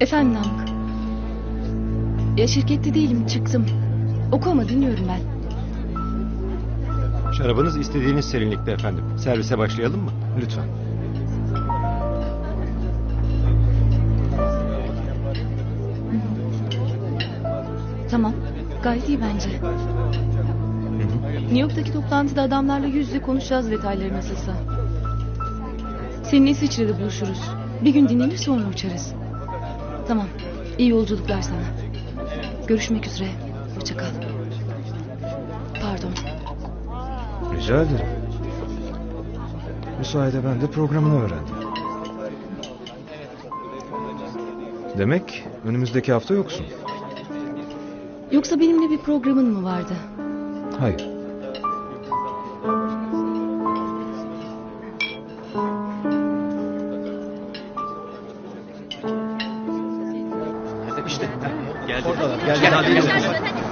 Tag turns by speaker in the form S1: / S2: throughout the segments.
S1: Efendim Namık. Ya şirkette değilim çıktım. Oku ama dinliyorum ben.
S2: Şarabınız istediğiniz serinlikte efendim. Servise başlayalım mı? Lütfen.
S1: Tamam. Gayet iyi bence. New York'taki toplantıda adamlarla yüz yüze konuşacağız detayları nasılsa. Seninle İsviçre'de buluşuruz. Bir gün dinlenir sonra uçarız. Tamam. İyi yolculuklar sana. Görüşmek üzere. Hoşça kal. Pardon.
S3: Rica ederim. Bu sayede ben de programını öğrendim. Demek önümüzdeki hafta yoksun.
S1: Yoksa benimle bir programın mı vardı?
S3: Hayır.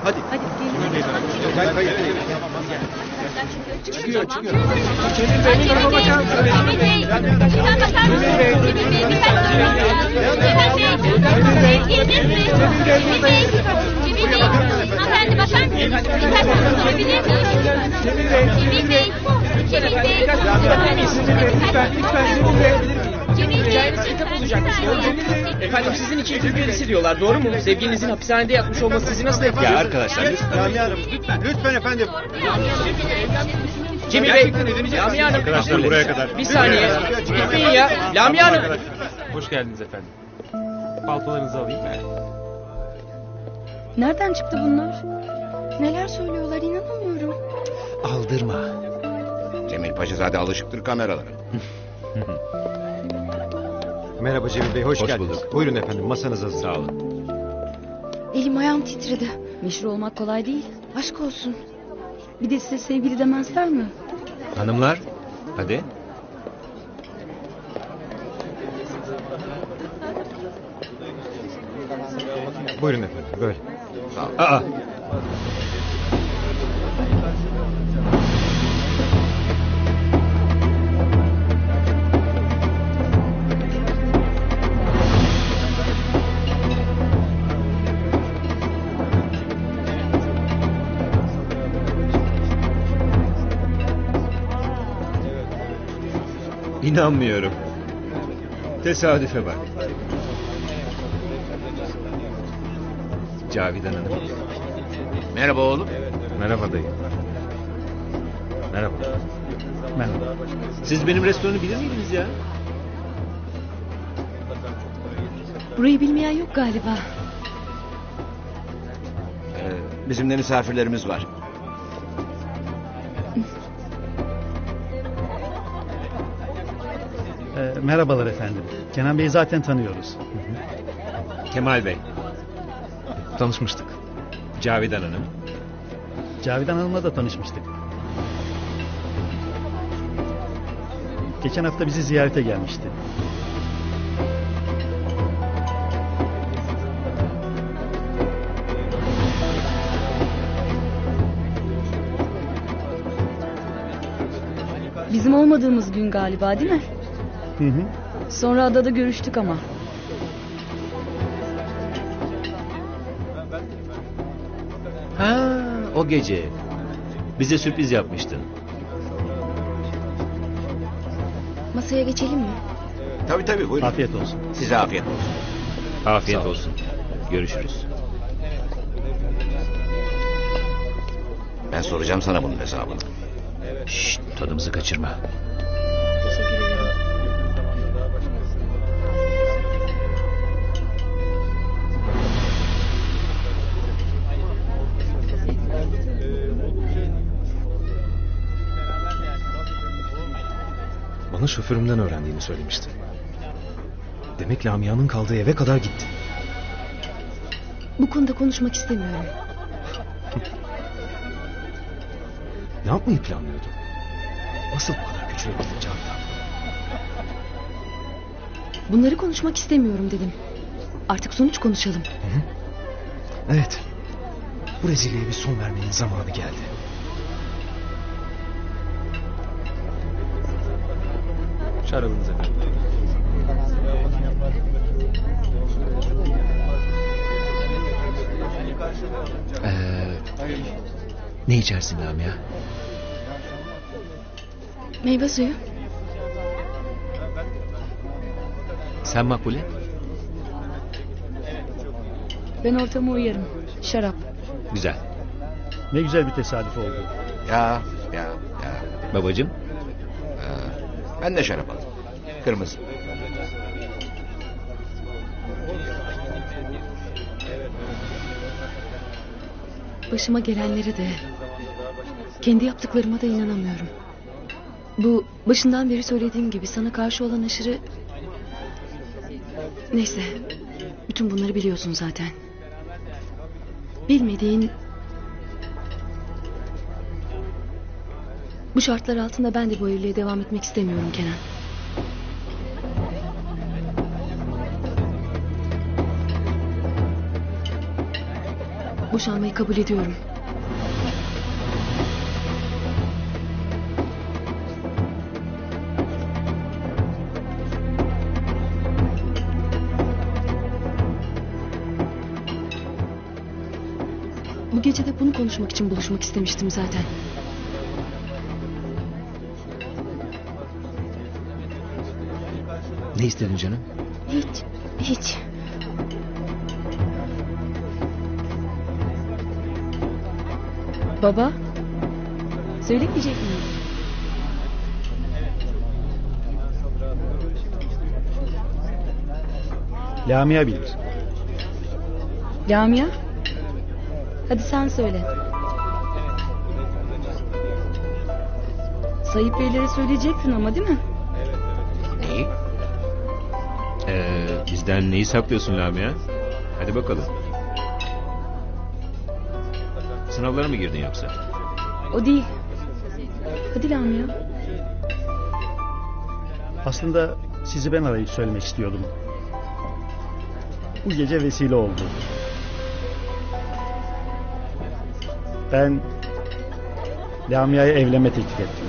S1: Hadi gelin.
S4: Cemil Bey, lütfen bakar mısınız? Cemil Bey, birkaç soru alacağız. Cemil Bey, gelir misiniz? Cemil Bey, Cemil Bey, hanımefendi bakar mısınız? Birkaç soru sorabilir miyiz? Cemil Bey, Cemil Bey, Cemil Bey, lütfen, lütfen, Cemil Bey. Bey,
S5: Kitap olacakmış. Efendim sizin için Türk diyorlar doğru mu? Sevgilinizin hapishanede yatmış olması sizi nasıl etkiler?
S2: Ya arkadaşlar lütfen. Lamia Hanım lütfen. Lütfen efendim.
S5: Cemil Bey, Lamia Hanım.
S2: Arkadaşlar buraya kadar.
S5: Bir saniye. Gitmeyin ya. Lamia Hanım.
S6: Hoş geldiniz efendim. Paltolarınızı alayım.
S1: Nereden çıktı bunlar? Neler söylüyorlar inanamıyorum.
S3: Aldırma.
S7: Cemil Paşazade alışıktır kameralara.
S2: Merhaba Cemil Bey hoş,
S7: Hoş
S2: geldiniz.
S7: bulduk.
S2: Buyurun efendim masanız hazır.
S7: Sağ olun.
S1: Elim ayağım titredi. Meşhur olmak kolay değil. Aşk olsun. Bir de size sevgili demezler mi?
S7: Hanımlar, hadi.
S2: Buyurun efendim böyle.
S7: Sağ olun.
S2: Aa.
S7: İnanmıyorum. Tesadüfe bak. Cavidan Hanım. Merhaba oğlum.
S2: Merhaba dayı. Merhaba.
S7: Siz benim restoranı bilir miydiniz ya?
S1: Burayı bilmeyen yok galiba.
S7: Ee, bizim de misafirlerimiz var.
S8: Merhabalar efendim. Kenan Bey'i zaten tanıyoruz.
S7: Kemal Bey,
S8: Tanışmıştık.
S7: Cavidan Hanım.
S8: Cavidan Hanım'la da tanışmıştık. Geçen hafta bizi ziyarete gelmişti.
S1: Bizim olmadığımız gün galiba değil mi?
S8: Hı hı.
S1: Sonra adada görüştük ama.
S9: Ha, o gece. Bize sürpriz yapmıştın.
S1: Masaya geçelim mi?
S7: Tabii tabii buyurun.
S8: Afiyet olsun.
S7: Size afiyet olsun.
S9: Afiyet olsun. Görüşürüz.
S7: Ben soracağım sana bunun hesabını.
S9: Şşt, tadımızı kaçırma.
S3: Şoförümden öğrendiğini söylemişti. Demek Lamia'nın kaldığı eve kadar gitti.
S1: Bu konuda konuşmak istemiyorum.
S3: Ne yapmayı planlıyordu? Nasıl bu kadar güçlenebildin Cavidan?
S1: Bunları konuşmak istemiyorum dedim. Artık sonuç konuşalım.
S3: Evet. Bu rezilliğe bir son vermenin zamanı geldi.
S6: Hoş. Ee,
S9: ne içersin Lamia?
S1: Meyve suyu.
S9: Sen makbule?
S1: Ben ortama uyarım. Şarap.
S9: Güzel.
S8: Ne güzel bir tesadüf oldu.
S10: Ya ya ya.
S9: Babacım?
S10: Ee, ben de şarap aldım. Kırmızı.
S1: Başıma gelenlere de... Kendi yaptıklarıma da inanamıyorum. Bu başından beri söylediğim gibi sana karşı olan aşırı... Neyse. Bütün bunları biliyorsun zaten. Bilmediğin... Bu şartlar altında ben de bu evliliğe devam etmek istemiyorum Kenan. Boşanmayı kabul ediyorum. Bu gece de bunu konuşmak için buluşmak istemiştim zaten.
S9: Ne istedin canım?
S1: Hiç, hiç. Baba, söylemeyecek miyim?
S8: Lamia bilir.
S1: Lamia? Hadi sen söyle. Sayıp Beylere söyleyeceksin ama değil mi?
S10: Neyi?
S9: Ee, bizden neyi saklıyorsun Lamia? Hadi bakalım. Sınavlara mı girdin yoksa?
S1: O değil. Hadi Lamia.
S8: Aslında sizi ben arayıp söylemek istiyordum. Bu gece vesile oldu. Ben Lamia'ya evlenme teklif ettim.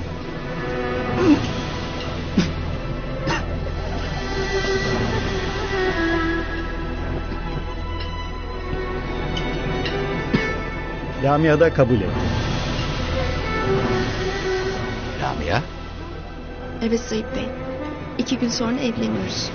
S8: Lamia da kabul etti.
S10: Lamia?
S1: Evet Sayıp Bey. İki gün sonra evleniyoruz.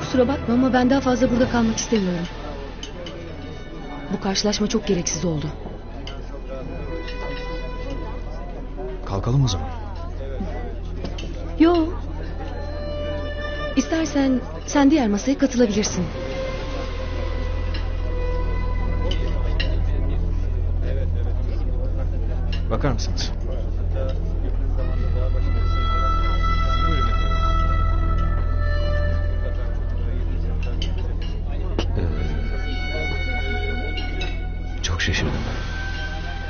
S1: Kusura bakma ama ben daha fazla burada kalmak istemiyorum. Bu karşılaşma çok gereksiz oldu.
S3: Kalkalım o zaman.
S1: Yo. İstersen sen diğer masaya katılabilirsin.
S3: Bakar mısınız?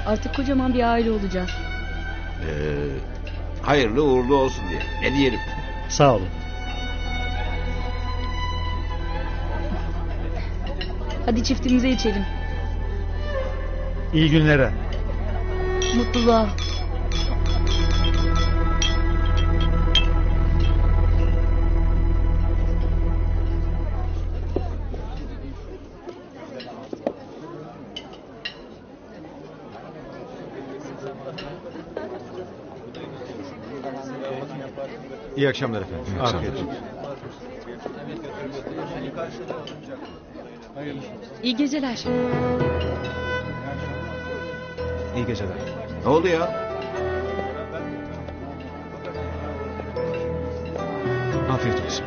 S1: Artık kocaman bir aile olacağız.
S10: Ee, hayırlı uğurlu olsun diye. Ne diyelim?
S8: Sağ olun.
S1: Hadi çiftimize içelim.
S8: İyi günlere.
S1: Mutluluğa.
S2: İyi akşamlar efendim.
S3: İyi akşamlar.
S2: Afiyet olsun.
S1: İyi geceler.
S3: İyi geceler.
S10: Ne oldu ya?
S3: Afiyet olsun.